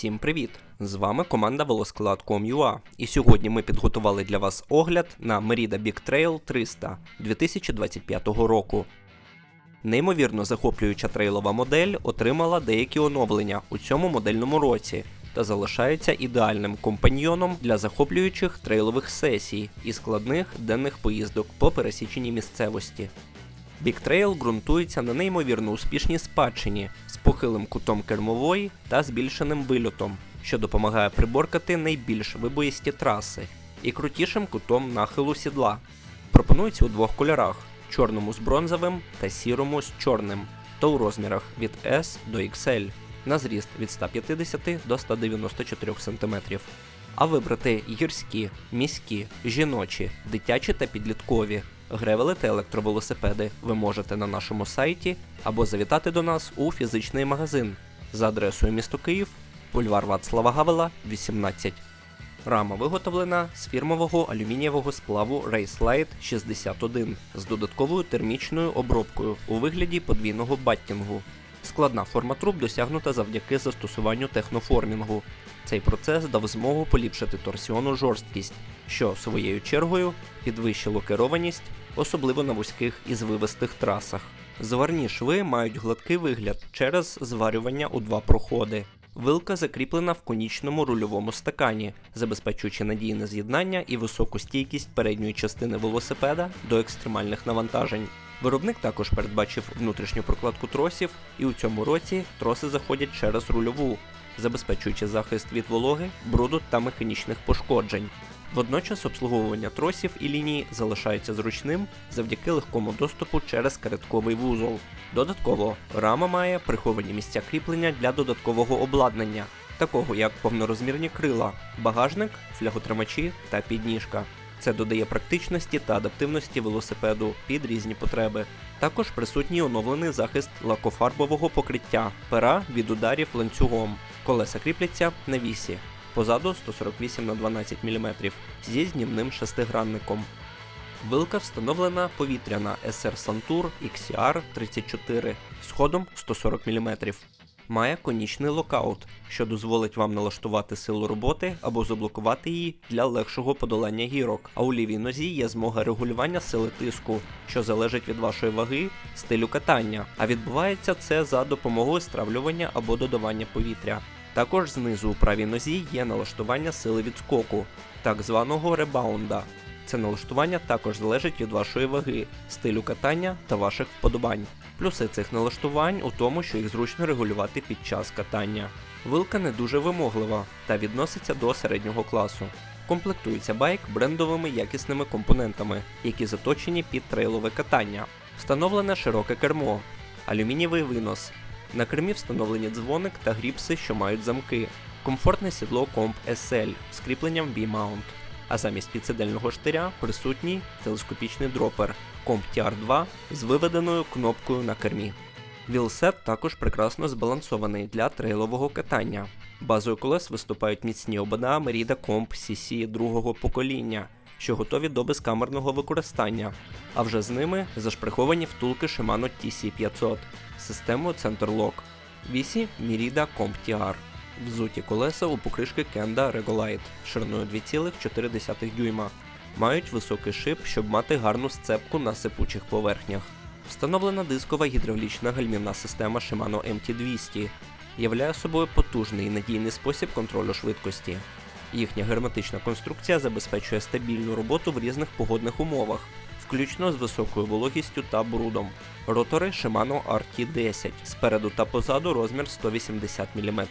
Всім привіт! З вами команда Велосклад.com.ua і сьогодні ми підготували для вас огляд на Merida Big Trail 300 2025 року. Неймовірно захоплююча трейлова модель отримала деякі оновлення у цьому модельному році та залишається ідеальним компаньйоном для захоплюючих трейлових сесій і складних денних поїздок по пересіченій місцевості. Trail ґрунтується на неймовірно успішній спадщині з похилим кутом кермової та збільшеним вильотом, що допомагає приборкати найбільш вибоїсті траси і крутішим кутом нахилу сідла. Пропонується у двох кольорах: чорному з бронзовим та сірому з чорним, та у розмірах від S до XL на зріст від 150 до 194 см. А вибрати гірські, міські, жіночі, дитячі та підліткові гревели та електровелосипеди ви можете на нашому сайті або завітати до нас у фізичний магазин за адресою місто Київ, бульвар Вацлава Гавела, 18. Рама виготовлена з фірмового алюмінієвого сплаву Racelite 61 з додатковою термічною обробкою у вигляді подвійного баттінгу. Складна форма труб досягнута завдяки застосуванню техноформінгу. Цей процес дав змогу поліпшити торсіону жорсткість, що своєю чергою підвищило керованість, особливо на вузьких і звивистих трасах. Зварні шви мають гладкий вигляд через зварювання у два проходи. Вилка закріплена в конічному рульовому стакані, забезпечуючи надійне з'єднання і високу стійкість передньої частини велосипеда до екстремальних навантажень. Виробник також передбачив внутрішню прокладку тросів, і у цьому році троси заходять через рульову, забезпечуючи захист від вологи, бруду та механічних пошкоджень. Водночас обслуговування тросів і ліній залишається зручним завдяки легкому доступу через каретковий вузол. Додатково, рама має приховані місця кріплення для додаткового обладнання, такого як повнорозмірні крила, багажник, фляготримачі та підніжка. Це додає практичності та адаптивності велосипеду під різні потреби. Також присутній оновлений захист лакофарбового покриття, пера від ударів ланцюгом. Колеса кріпляться на вісі. Позаду 148 на 12 мм зі знімним шестигранником. Вилка встановлена повітряна SR Santur XCR 34 з ходом 140 мм. Має конічний локаут, що дозволить вам налаштувати силу роботи або заблокувати її для легшого подолання гірок. А у лівій нозі є змога регулювання сили тиску, що залежить від вашої ваги, стилю катання. А відбувається це за допомогою стравлювання або додавання повітря. Також знизу у правій нозі є налаштування сили відскоку, так званого ребаунда. Це налаштування також залежить від вашої ваги, стилю катання та ваших вподобань. Плюси цих налаштувань у тому, що їх зручно регулювати під час катання. Вилка не дуже вимоглива та відноситься до середнього класу. Комплектується байк брендовими якісними компонентами, які заточені під трейлове катання. Встановлене широке кермо, алюмінієвий винос. На кермі встановлені дзвоник та гріпси, що мають замки, комфортне сідло Comp SL з кріпленням V-mount а замість підсидельного штиря присутній телескопічний дропер Comp TR2 з виведеною кнопкою на кермі. Вілсет також прекрасно збалансований для трейлового катання. Базою колес виступають міцні обода Merida Comp CC другого покоління, що готові до безкамерного використання, а вже з ними зашприховані втулки Shimano TC500 з системою Centerlock. Вісі Merida Comp TR взуті колеса у покришки Kenda Regolite шириною 2,4 дюйма. Мають високий шип, щоб мати гарну сцепку на сипучих поверхнях. Встановлена дискова гідравлічна гальмівна система Shimano MT200 являє собою потужний і надійний спосіб контролю швидкості. Їхня герметична конструкція забезпечує стабільну роботу в різних погодних умовах, включно з високою вологістю та брудом. Ротори Shimano RT10 спереду та позаду розмір 180 мм.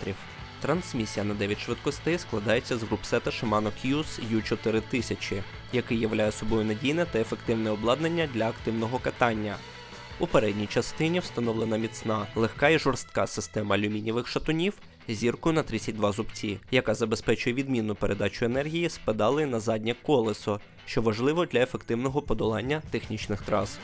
Трансмісія на 9 швидкостей складається з групсета Shimano Qs U4000, який являє собою надійне та ефективне обладнання для активного катання. У передній частині встановлена міцна, легка і жорстка система алюмінієвих шатунів зіркою на 32 зубці, яка забезпечує відмінну передачу енергії з педалей на заднє колесо, що важливо для ефективного подолання технічних трас.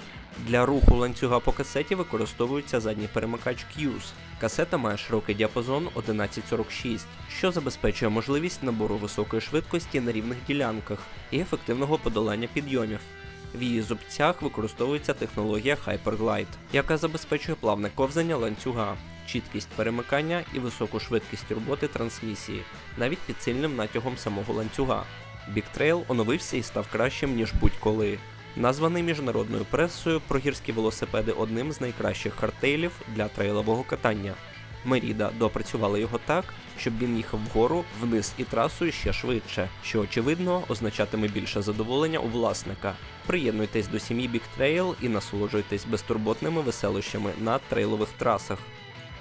Для руху ланцюга по касеті використовується задній перемикач Qs. Касета має широкий діапазон 1146, що забезпечує можливість набору високої швидкості на рівних ділянках і ефективного подолання підйомів. В її зубцях використовується технологія Hyperglide, яка забезпечує плавне ковзання ланцюга. Чіткість перемикання і високу швидкість роботи трансмісії, навіть під сильним натягом самого ланцюга. Trail оновився і став кращим, ніж будь-коли. Названий міжнародною пресою про гірські велосипеди одним з найкращих хардтейлів для трейлового катання. Меріда доопрацювали його так, щоб він їхав вгору, вниз і трасою ще швидше, що очевидно означатиме більше задоволення у власника. Приєднуйтесь до сім'ї Trail і насолоджуйтесь безтурботними веселощами на трейлових трасах.